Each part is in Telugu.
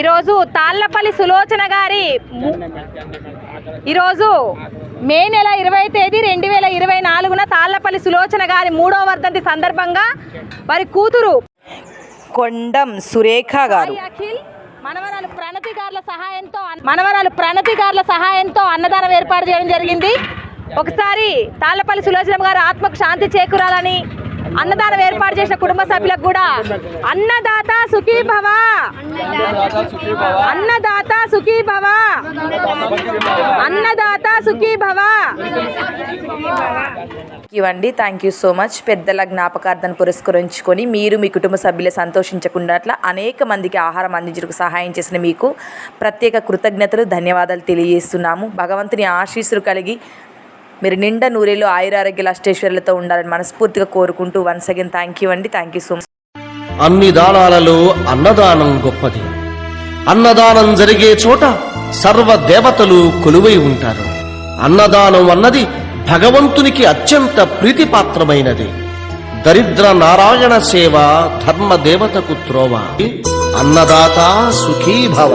ఈరోజు తాళ్ళపల్లి సులోచన గారి ఈరోజు మే నెల ఇరవై తేదీ రెండు వేల ఇరవై నాలుగున తాళ్ళపల్లి సులోచన గారి మూడో వర్ధంతి సందర్భంగా వారి కూతురు కొండం సురేఖ గారు. మనవరాలు ప్రణతి గారుల సహాయంతో మనవరాలు ప్రణతి గారుల సహాయంతో అన్నదానం ఏర్పాటు చేయడం జరిగింది. ఒకసారి తాళ్ళపల్లి సులోచన గారు ఆత్మకు శాంతి చేకూరాలని అన్నదానం ఏర్పాటు చేసిన కుటుంబ సభ్యులకు కూడా అన్నదాత సుఖీ భవ. అన్నదాత సుఖీ భవ. అన్నదాత సుఖీ భవ. ఇవ్వండి థ్యాంక్ యూ సో మచ్ పెద్దల జ్ఞాపకార్థను పురస్కరించుకొని మీరు మీ కుటుంబ సభ్యులు సంతోషించకుండా అనేక మందికి ఆహారం అందించడానికి సహాయం చేసిన మీకు ప్రత్యేక కృతజ్ఞతలు ధన్యవాదాలు తెలియజేస్తున్నాము. భగవంతుని ఆశీస్సులు కలిగి మీరు నిండా నూరేలో ఆయురారోగ్యాల అష్టేశ్వర్లతో ఉండాలని మనస్ఫూర్తిగా కోరుకుంటూ వన్స్ అగైన్ థ్యాంక్ యూ అండి. థ్యాంక్ యూ సో మచ్ అన్ని దానాలలో అన్నదానం గొప్పది. అన్నదానం జరిగే చోట సర్వ దేవతలు కొలువై ఉంటారు. అన్నదానం అన్నది భగవంతునికి అత్యంత ప్రీతిపాత్రమైనది. దరిద్ర నారాయణ సేవ ధర్మ దేవతకు త్రోవ. అన్నదాత సుఖీభవ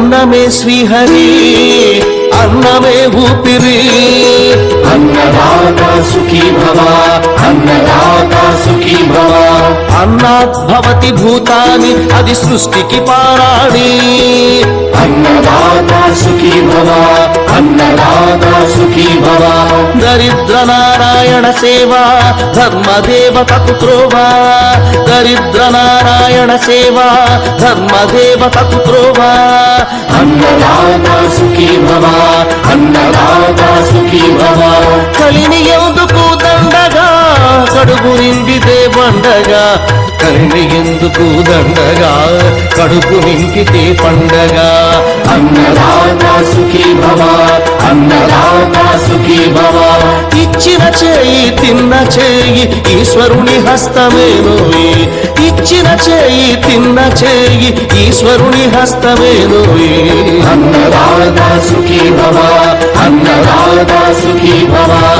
అన్నమే శ్రీహరి అన్నమే ఊపిరి. అన్నదాత సుఖీ భవ అన్నదాత సుఖీ భవ. అన్నాత్ భవతి భూతాని అది సృష్టికి పారాణి. అన్నదాత సుఖీ భవ అన్నదాత సుఖీ భవ. దరిద్ర నారాయణ సేవ ధర్మ దేవతకు త్రోవ దరిద్ర నారాయణ సేవ ధర్మ దేవతకు త్రోవ అన్నదాత సుఖీ భవ అన్నదాత కలిని ఎందుకు దండగా? కడుపు నిండితే పండగా కలిని ఎందుకు దండగా? కడుపు నింపితే పండగ. అన్నదాత సుఖీ భవ అన్నదాత సుఖీ భవ. ఇచ్చిన చేయి తిన్న చేయి ఈశ్వరుని హస్తమేనోయి. ఇచ్చిన చేయి తిన్న చేయి ఈశ్వరుని హస్తమేనోయి. అన్నదాత సుఖీ భవ అన్నదాత సుఖీ భవ.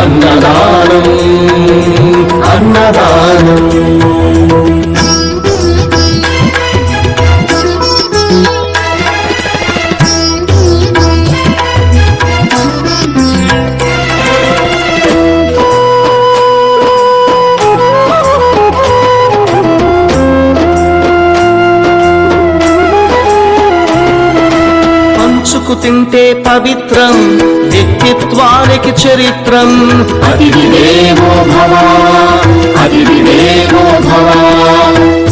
అన్నదానం అన్నదానం. పసుపు తింటే పవిత్రం వ్యక్తిత్వానికి చరిత్రం. అది అతిథిదేవో భవ అది అతిథిదేవో భవ.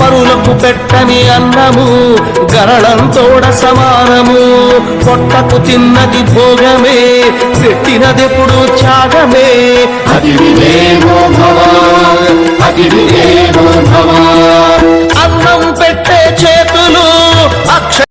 పరులకు పెట్టని అన్నము గరళం తోడ సమానము. పొట్టకు తిన్నది భోగమే పెట్టినదెప్పుడు త్యాగమే. అది అతిథిదేవో భవ అది అతిథిదేవో భవ. అన్నం పెట్టే చేతు